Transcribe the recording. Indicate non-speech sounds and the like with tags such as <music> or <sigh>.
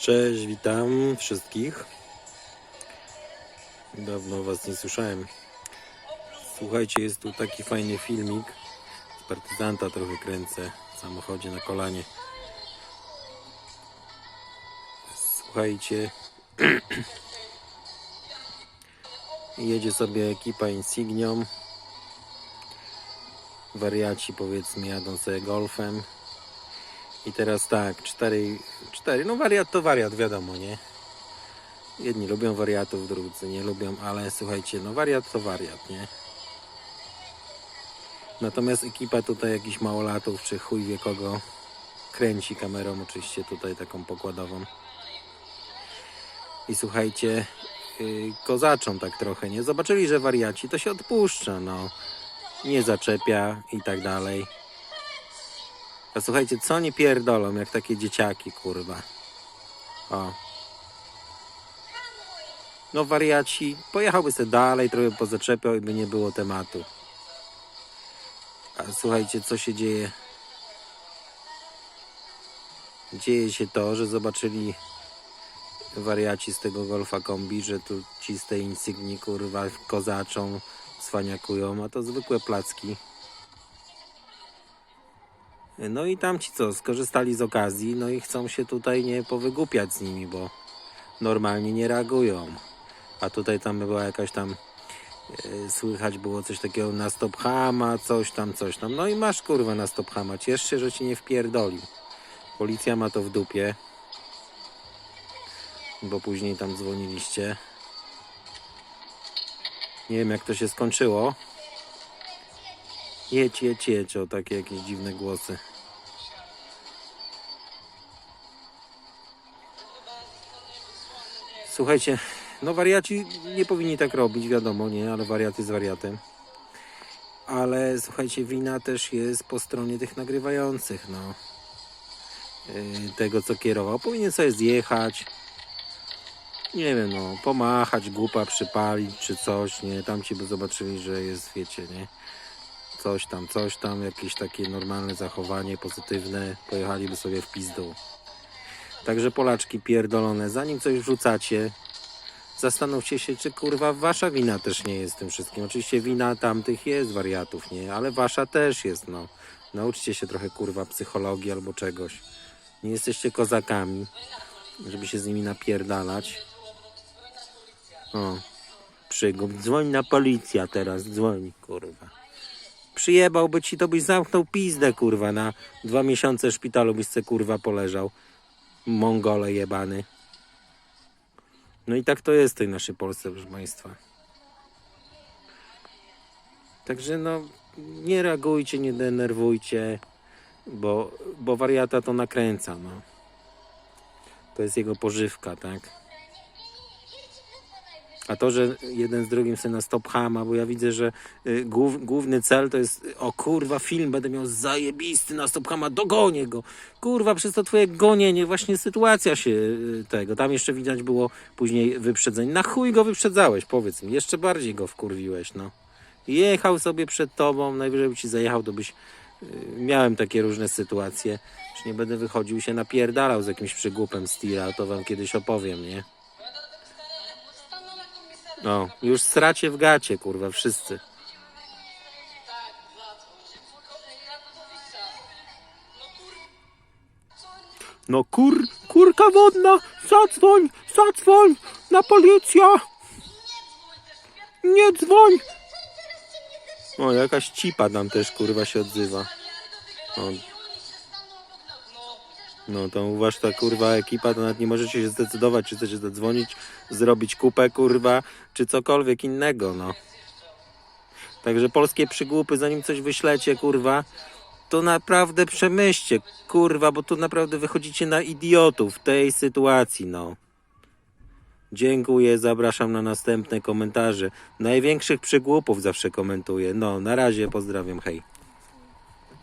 Cześć, witam wszystkich. Dawno Was nie słyszałem. Słuchajcie, jest tu taki fajny filmik. Z partyzanta trochę kręcę w samochodzie na kolanie. Słuchajcie. <clears throat> Jedzie sobie ekipa Insignią. Wariaci powiedzmy jadą sobie golfem. I teraz tak, cztery, cztery, no wariat to wariat, wiadomo, nie? Jedni lubią wariatów, drudzy nie lubią, ale słuchajcie, no wariat to wariat, nie? Natomiast ekipa tutaj jakichś małolatów, czy chuj wie kogo, kręci kamerą, oczywiście tutaj taką pokładową. I słuchajcie, yy, kozaczą tak trochę, nie? Zobaczyli, że wariaci, to się odpuszcza, no. Nie zaczepia i tak dalej. A słuchajcie, co oni pierdolą, jak takie dzieciaki, kurwa. O. No wariaci, pojechałby sobie dalej, trochę pozaczepiał i by nie było tematu. A słuchajcie, co się dzieje? Dzieje się to, że zobaczyli wariaci z tego Golfa Kombi, że tu ci z tej Insigni, kurwa, kozaczą, cwaniakują, a to zwykłe placki. No i tamci co, skorzystali z okazji, no i chcą się tutaj nie powygłupiać z nimi, bo normalnie nie reagują. A tutaj tam była jakaś tam, e, słychać było coś takiego na stop hama, coś tam, coś tam. No i masz kurwa na stop hama, ciesz się, że ci nie wpierdolił. Policja ma to w dupie, bo później tam dzwoniliście. Nie wiem jak to się skończyło. Jedź, jedź, jedź, o takie jakieś dziwne głosy. Słuchajcie, no wariaci nie powinni tak robić, wiadomo, nie, ale wariat jest wariatem. Ale słuchajcie, wina też jest po stronie tych nagrywających, no. Yy, tego, co kierował. Powinien sobie zjechać, nie wiem, no, pomachać, głupa przypalić czy coś, nie, tam ci by zobaczyli, że jest, wiecie, nie coś tam, coś tam, jakieś takie normalne zachowanie pozytywne, pojechaliby sobie w pizdu. Także Polaczki pierdolone, zanim coś wrzucacie, zastanówcie się, czy kurwa wasza wina też nie jest tym wszystkim. Oczywiście wina tamtych jest wariatów, nie, ale wasza też jest, no. Nauczcie się trochę kurwa psychologii albo czegoś. Nie jesteście kozakami, żeby się z nimi napierdalać. O, przygód. Dzwoń na policję teraz, dzwoń, kurwa przyjebałby ci, to byś zamknął pizdę, kurwa, na dwa miesiące w szpitalu byś se, kurwa, poleżał. Mongole jebany. No i tak to jest w tej naszej Polsce, proszę Państwa. Także no, nie reagujcie, nie denerwujcie, bo, bo wariata to nakręca, no. To jest jego pożywka, tak? A to, że jeden z drugim sobie na stop hama, bo ja widzę, że y, głów, główny cel to jest, o kurwa, film będę miał zajebisty na stop hama, dogonię go. Kurwa, przez to twoje gonienie, właśnie sytuacja się y, tego, tam jeszcze widać było później wyprzedzeń. Na chuj go wyprzedzałeś, powiedz mi, jeszcze bardziej go wkurwiłeś, no. Jechał sobie przed tobą, najwyżej by ci zajechał, to byś... y, Miałem takie różne sytuacje, że nie będę wychodził się napierdalał z jakimś przygłupem z tira, to wam kiedyś opowiem, nie? No, już sracie w gacie, kurwa, wszyscy. No kur, kurka wodna, zadzwoń, zadzwoń na policję. Nie dzwoń. O, jakaś cipa tam też, kurwa, się odzywa. O. No to u ta kurwa ekipa, to nawet nie możecie się zdecydować, czy chcecie zadzwonić, zrobić kupę, kurwa, czy cokolwiek innego, no. Także polskie przygłupy, zanim coś wyślecie, kurwa, to naprawdę przemyślcie, kurwa, bo tu naprawdę wychodzicie na idiotów w tej sytuacji, no. Dziękuję, zapraszam na następne komentarze. Największych przygłupów zawsze komentuję. No, na razie, pozdrawiam, hej.